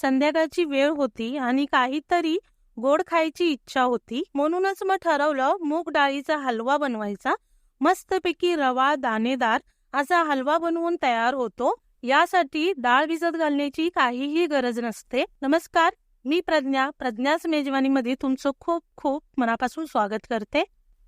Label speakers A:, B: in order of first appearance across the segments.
A: संध्याकाळची वेळ होती आणि काहीतरी गोड खायची इच्छा होती. म्हणूनच मग ठरवलं मूग डाळीचा हलवा बनवायचा. मस्तपैकी रवा दाणेदार असा हलवा बनवून तयार होतो. यासाठी डाळ भिजत घालण्याची काहीही गरज नसते. नमस्कार मी प्रज्ञा. प्रज्ञाच मेजवानीमध्ये तुमचं खूप खूप मनापासून स्वागत करते.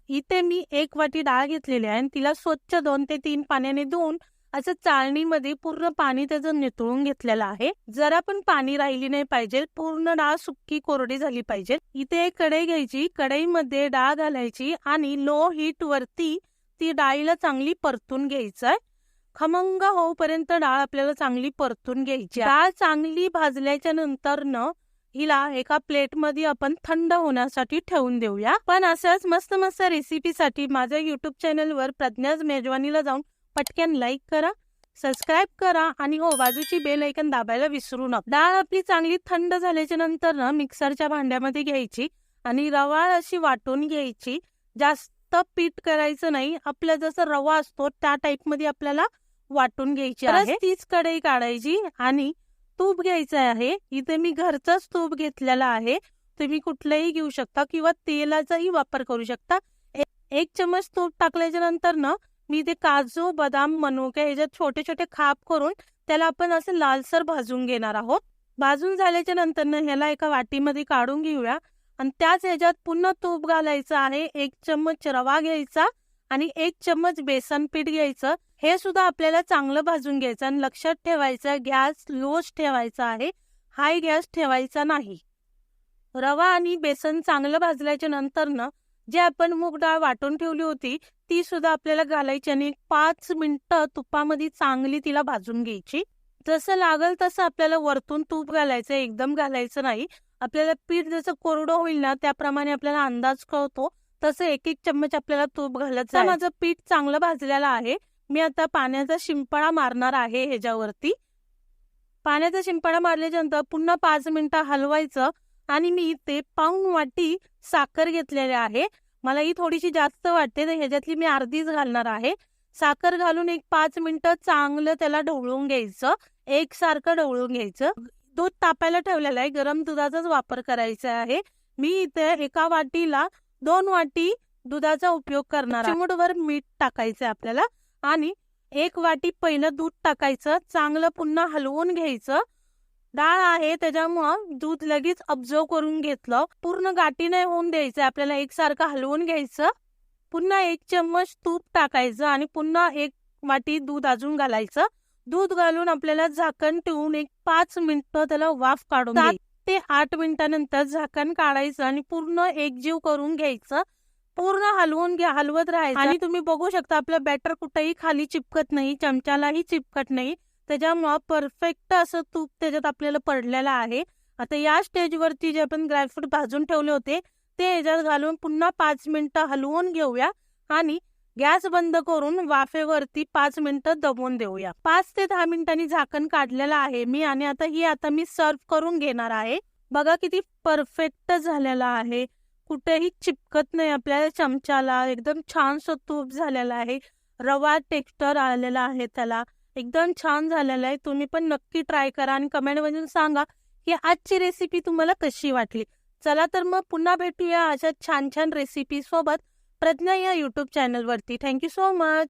A: इथे मी एक वाटी डाळ घेतलेली आहे आणि तिला स्वच्छ दोन ते तीन पाण्याने धुवून असं चाळणीमध्ये पूर्ण पाणी त्याचं नितळून घेतलेलं आहे. जरा पण पाणी राहिली नाही पाहिजे. पूर्ण डाळ सुक्की कोरडी झाली पाहिजे. इथे एक कढई घ्यायची. कढईमध्ये डाळ घालायची आणि लो हीट वरती ती डाळीला चांगली परतून घ्यायचंय. खमंग होऊपर्यंत डाळ आपल्याला चांगली परतून घ्यायची डाळ चांगली भाजल्याच्या नंतर न हिला एका प्लेटमध्ये आपण थंड होण्यासाठी ठेवून देऊया. पण असंच मस्त मस्त रेसिपीसाठी माझ्या युट्यूब चॅनलवर प्रज्ञाज मेजवानीला जाऊन पटकन लाईक करा सबस्क्राईब करा आणि हो बाजूची बेल ऐकन दाबायला विसरू नका. डाळ आपली चांगली थंड झाल्याच्यानंतर ना मिक्सरच्या भांड्यामध्ये घ्यायची आणि रवाळ अशी वाटून घ्यायची. जास्त पीठ करायचं नाही आपला जसं रवा असतो त्या टाईपमध्ये आपल्याला वाटून घ्यायची आहे. तीच कढई काढायची आणि तूप घ्यायचं आहे. इथे मी घरचंच तूप घेतलेला आहे. तुम्ही कुठलंही घेऊ शकता किंवा तेलाचाही वापर करू शकता. एक चमच तूप टाकल्याच्या नंतर ना मी ते काजू बदाम मनुके ह्याच्यात छोटे छोटे खाप करून त्याला आपण असं लालसर भाजून घेणार आहोत. भाजून झाल्याच्यानंतर ह्याला एका वाटीमध्ये काढून घेऊया. आणि त्याच ह्याच्यात पुन्हा तूप घालायचं आहे एक चम्मच रवा घ्यायचा आणि एक चम्मच बेसन पीठ घ्यायचं. हे सुद्धा आपल्याला चांगलं भाजून घ्यायचं आणि लक्षात ठेवायचं गॅस लोच ठेवायचा आहे हाय गॅस ठेवायचा नाही. रवा आणि बेसन चांगलं भाजल्याच्या नंतर ना जे आपण मूग डाळ वाटून ठेवली होती ती सुद्धा आपल्याला घालायची आणि पाच मिनिटं तुपामध्ये चांगली तिला भाजून घ्यायची. जसं लागल तसं आपल्याला वरतून तूप घालायचं एकदम घालायचं नाही. आपल्याला पीठ जसं कोरडं होईल ना त्याप्रमाणे आपल्याला अंदाज कळतो. तसं एक एक चम्मच आपल्याला तूप घालायचं माझं पीठ चांगलं भाजलेलं आहे. मी आता पाण्याचा शिंपडा मारणार आहे ह्याच्यावरती. पाण्याचा शिंपडा मारल्याच्या नंतर पुन्हा पाच मिनिटं हलवायचं. आणि मी इथे पाऊन वाटी साखर घेतलेली आहे. मला ही थोडीशी जास्त वाटते तर ह्याच्यातली मी अर्धीच घालणार आहे. साखर घालून एक पाच मिनिटं चांगलं त्याला ढवळून घ्यायचं. एक सारखं ढवळून घ्यायचं. दूध तापायला ठेवलेलं आहे. गरम दुधाचाच वापर करायचा आहे. मी इथे एका वाटीला दोन वाटी दुधाचा उपयोग करणार चिमूटभर मीठ टाकायचं आपल्याला. आणि एक वाटी पहिलं दूध टाकायचं. चांगलं पुन्हा हलवून घ्यायचं. डाळ आहे त्याच्यामुळं दूध लगेच अब्झर्व करून घेतलं. पूर्ण गाठी नाही होऊन द्यायचं आपल्याला एकसारखं हलवून घ्यायचं. पुन्हा एक चम्मच तूप टाकायचं आणि पुन्हा एक वाटी दूध अजून घालायचं. दूध घालून आपल्याला झाकण ठेवून एक पाच मिनिटं त्याला वाफ काढून ते आठ मिनिटानंतर झाकण काढायचं आणि पूर्ण एकजीव करून घ्यायचं. पूर्ण हलवून घ्या हलवत राहायचं. आणि तुम्ही बघू शकता आपलं बॅटर कुठेही खाली चिपकत नाही चमच्यालाही चिपकत नाही. त्याच्यामुळं परफेक्ट असं तूप त्याच्यात आपल्याला पडलेलं आहे. आता या स्टेजवरती जे आपण ड्रायफ्रूट भाजून ठेवले होते ते याच्यात घालून पुन्हा पाच मिनिटं हलवून घेऊया आणि गॅस बंद करून वाफेवरती पाच मिनिटं दबवून देऊया. पाच ते दहा मिनिटांनी झाकण काढलेलं आहे मी आणि आता ही आता मी सर्व करून घेणार आहे. बघा किती परफेक्ट झालेला आहे. कुठेही चिपकत नाही आपल्या चमच्याला. एकदम छानसं तूप झालेलं आहे. रवा टेक्स्टर आलेला आहे त्याला. एकदम छान झालेलं आहे. तुम्ही पण नक्की ट्राय करा आणि कमेंट मधून सांगा की आजची रेसिपी तुम्हाला कशी वाटली. चला तर मग पुन्हा भेटूया अशा छान छान रेसिपी सोबत. प्रज्ञा या युट्यूब चॅनलवरती थँक्यू सो मच